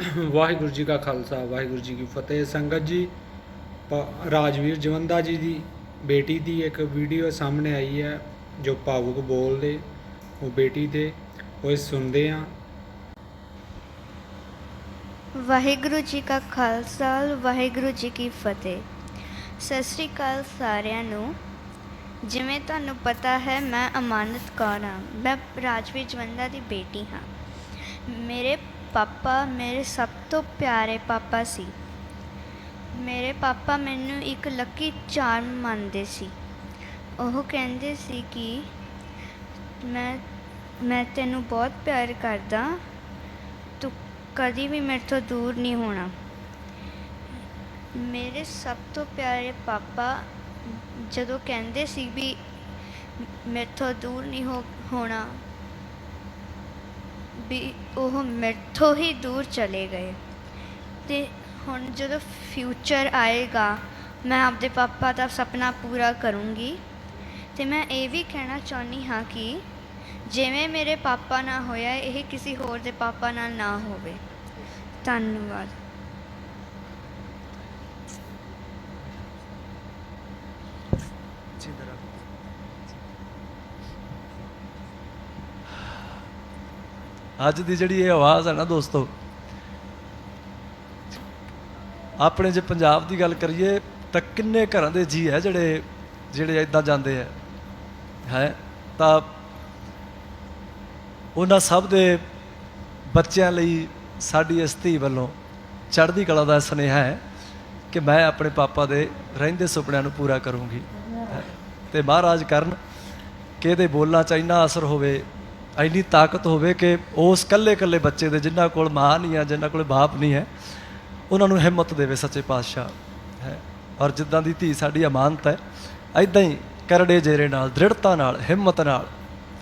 ਵਾਹਿਗੁਰੂ ਜੀ ਕਾ ਖਾਲਸਾ, ਵਾਹਿਗੁਰੂ ਜੀ ਕੀ ਫਤਿਹ। ਸੰਗਤ ਜੀ ਰਾਜਵੀਰ ਜਵੰਦਾ ਜੀ ਦੀ ਬੇਟੀ ਦੀ ਇੱਕ ਵੀਡੀਓ ਸਾਹਮਣੇ ਆਈ ਹੈ, ਜੋ ਭਾਵੁਕ ਬੋਲਦੇ, ਉਹ ਬੇਟੀ ਦੇ, ਉਹ ਸੁਣਦੇ ਆ ਵਾਹਿਗੁਰੂ ਜੀ ਕਾ ਖਾਲਸਾ, ਵਾਹਿਗੁਰੂ ਜੀ ਕੀ ਫਤਿਹ। ਸਤਿ ਸ੍ਰੀ ਅਕਾਲ ਸਾਰਿਆਂ ਨੂੰ। ਜਿਵੇਂ ਤੁਹਾਨੂੰ ਪਤਾ ਹੈ, ਮੈਂ ਅਮਾਨਤ ਕੌਰ ਹਾਂ ਮੈਂ ਰਾਜਵੀਰ ਜਵੰਦਾ ਦੀ ਬੇਟੀ ਹਾਂ। ਮੇਰੇ ਪਾਪਾ ਮੇਰੇ ਸਭ ਤੋਂ ਪਿਆਰੇ ਪਾਪਾ ਸੀ। ਮੇਰੇ ਪਾਪਾ ਮੈਨੂੰ ਇੱਕ ਲੱਕੀ ਚਾਰਮ ਮੰਨਦੇ ਸੀ। ਉਹ ਕਹਿੰਦੇ ਸੀ ਕਿ ਮੈਂ ਮੈਂ ਤੈਨੂੰ ਬਹੁਤ ਪਿਆਰ ਕਰਦਾ, ਤੂੰ ਕਦੀ ਵੀ ਮੇਰੇ ਤੋਂ ਦੂਰ ਨਹੀਂ ਹੋਣਾ। ਮੇਰੇ ਸਭ ਤੋਂ ਪਿਆਰੇ ਪਾਪਾ ਜਦੋਂ ਕਹਿੰਦੇ ਸੀ ਵੀ ਮੇਰੇ ਤੋਂ ਦੂਰ ਨਹੀਂ ਹੋ, ਹੋਣਾ ਵੀ ਉਹ ਮੇਰੇ ਤੋਂ ਹੀ ਦੂਰ ਚਲੇ ਗਏ। ਤੇ ਹੁਣ ਜਦੋਂ ਫਿਊਚਰ ਆਏਗਾ, ਮੈਂ ਆਪਦੇ ਪਾਪਾ ਦਾ ਸੁਪਨਾ ਪੂਰਾ ਕਰੂੰਗੀ। ਤੇ ਮੈਂ ਇਹ ਵੀ ਕਹਿਣਾ ਚਾਹੁੰਦੀ ਹਾਂ ਕਿ ਜਿਵੇਂ ਮੇਰੇ ਪਾਪਾ ਨਾਲ ਹੋਇਆ, ਇਹ ਕਿਸੇ ਹੋਰ ਦੇ ਪਾਪਾ ਨਾਲ ਨਾ ਹੋਵੇ। ਧੰਨਵਾਦ। ਅੱਜ ਦੀ ਜਿਹੜੀ ਇਹ ਆਵਾਜ਼ ਹੈ ਨਾ ਦੋਸਤੋ, ਆਪਣੇ ਜੇ ਪੰਜਾਬ ਦੀ ਗੱਲ ਕਰੀਏ ਤਾਂ ਕਿੰਨੇ ਘਰਾਂ ਦੇ ਜੀ ਹੈ ਜਿਹੜੇ ਜਿਹੜੇ ਇਦਾਂ ਜਾਂਦੇ ਹੈ ਹੈ ਤਾਂ ਉਹਨਾਂ ਸਭ ਦੇ ਬੱਚਿਆਂ ਲਈ ਸਾਡੀ ਇਸ ਧੀ ਵੱਲੋਂ ਚੜ੍ਹਦੀ ਕਲਾ ਦਾ ਸੁਨੇਹਾ ਹੈ ਕਿ ਮੈਂ ਆਪਣੇ ਪਾਪਾ ਦੇ ਰਹਿੰਦੇ ਸੁਪਨਿਆਂ ਨੂੰ ਪੂਰਾ ਕਰੂੰਗੀ ਹੈਂ। ਤੇ ਮਹਾਰਾਜ ਕਰਨ ਕਿ ਇਹਦੇ ਬੋਲਾਂ 'ਚ ਇੰਨਾ ਅਸਰ ਹੋਵੇ ਇੰਨੀ ਤਾਕਤ ਹੋਵੇ ਕਿ ਉਸ ਕੱਲੇ ਕੱਲੇ ਬੱਚੇ ਦੇ ਜਿਨ੍ਹਾਂ ਕੋਲ ਮਾਂ ਨਹੀਂ ਹੈ ਜਿਨ੍ਹਾਂ ਕੋਲ ਬਾਪ ਨਹੀਂ ਹੈ ਉਹਨਾਂ ਨੂੰ ਹਿੰਮਤ ਦੇਵੇ ਸੱਚੇ ਪਾਤਸ਼ਾਹ ਹੈ। ਔਰ ਜਿੱਦਾਂ ਦੀ ਧੀ ਸਾਡੀ ਅਮਾਨਤ ਹੈ ਐਦਾਂ ਹੀ ਕਰੜੇ ਜੇਰੇ ਨਾਲ ਦ੍ਰਿੜਤਾ ਨਾਲ ਹਿੰਮਤ ਨਾਲ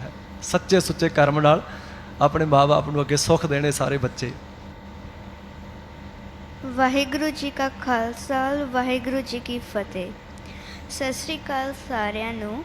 ਹੈ, ਸੱਚੇ ਸੁੱਚੇ ਕਰਮ ਨਾਲ ਆਪਣੇ ਮਾਪੇ ਨੂੰ ਅੱਗੇ ਸੁੱਖ ਦੇਣੇ ਸਾਰੇ ਬੱਚੇ। ਵਾਹਿਗੁਰੂ ਜੀ ਕਾ ਖਾਲਸਾ ਵਾਹਿਗੁਰੂ ਜੀ ਕੀ ਫਤਿਹ। ਸਤਿ ਸ੍ਰੀ ਅਕਾਲ ਸਾਰਿਆਂ ਨੂੰ।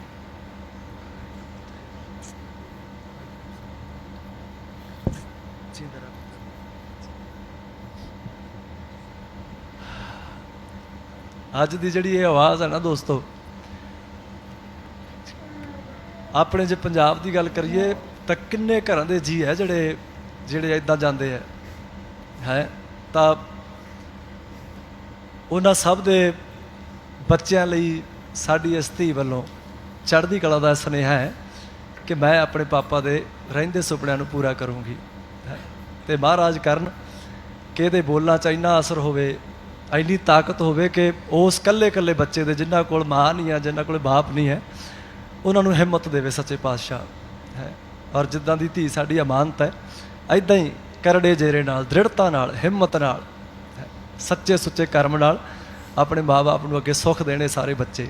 ਅੱਜ ਦੀ ਜਿਹੜੀ ਇਹ ਆਵਾਜ਼ ਹੈ ਨਾ ਦੋਸਤੋ, ਆਪਣੇ ਜੇ ਪੰਜਾਬ ਦੀ ਗੱਲ ਕਰੀਏ, ਤਾਂ ਕਿੰਨੇ ਘਰਾਂ ਦੇ ਜੀ ਹੈ ਜਿਹੜੇ ਜਿਹੜੇ ਇਦਾਂ ਜਾਂਦੇ ਹੈ ਹੈ? ਤਾਂ ਉਹਨਾਂ ਸਭ ਦੇ ਬੱਚਿਆਂ ਲਈ ਸਾਡੀ ਇਸ ਧੀ ਵੱਲੋਂ ਚੜ੍ਹਦੀ ਕਲਾ ਦਾ ਸੁਨੇਹਾ ਹੈ ਕਿ ਮੈਂ ਆਪਣੇ ਪਾਪਾ ਦੇ ਰਹਿੰਦੇ ਸੁਪਨਿਆਂ ਨੂੰ ਪੂਰਾ ਕਰੂੰਗੀ। ਤੇ ਮਹਾਰਾਜ ਕਰਨ ਕਿ ਇਹਦੇ ਬੋਲਾਂ 'ਚ ਇੰਨਾ ਅਸਰ ਹੋਵੇ ਇੰਨੀ ਤਾਕਤ ਹੋਵੇ ਕਿ ਉਸ ਕੱਲੇ ਕੱਲੇ ਬੱਚੇ ਦੇ ਜਿਨ੍ਹਾਂ ਕੋਲ ਮਾਂ ਨਹੀਂ ਹੈ ਜਿਨ੍ਹਾਂ ਕੋਲ ਬਾਪ ਨਹੀਂ ਹੈ ਉਹਨਾਂ ਨੂੰ ਹਿੰਮਤ ਦੇਵੇ ਸੱਚੇ ਪਾਤਸ਼ਾਹ ਹੈ। ਔਰ ਜਿੱਦਾਂ ਦੀ ਧੀ ਸਾਡੀ ਅਮਾਨਤ ਹੈ ਐਦਾਂ ਹੀ ਕਰੜੇ ਜੇਰੇ ਨਾਲ ਦ੍ਰਿੜਤਾ ਨਾਲ ਹਿੰਮਤ ਨਾਲ ਹੈ, ਸੱਚੇ ਸੁੱਚੇ ਕਰਮ ਨਾਲ ਆਪਣੇ ਮਾਪੇ ਨੂੰ ਅੱਗੇ ਸੁੱਖ ਦੇਣੇ ਸਾਰੇ ਬੱਚੇ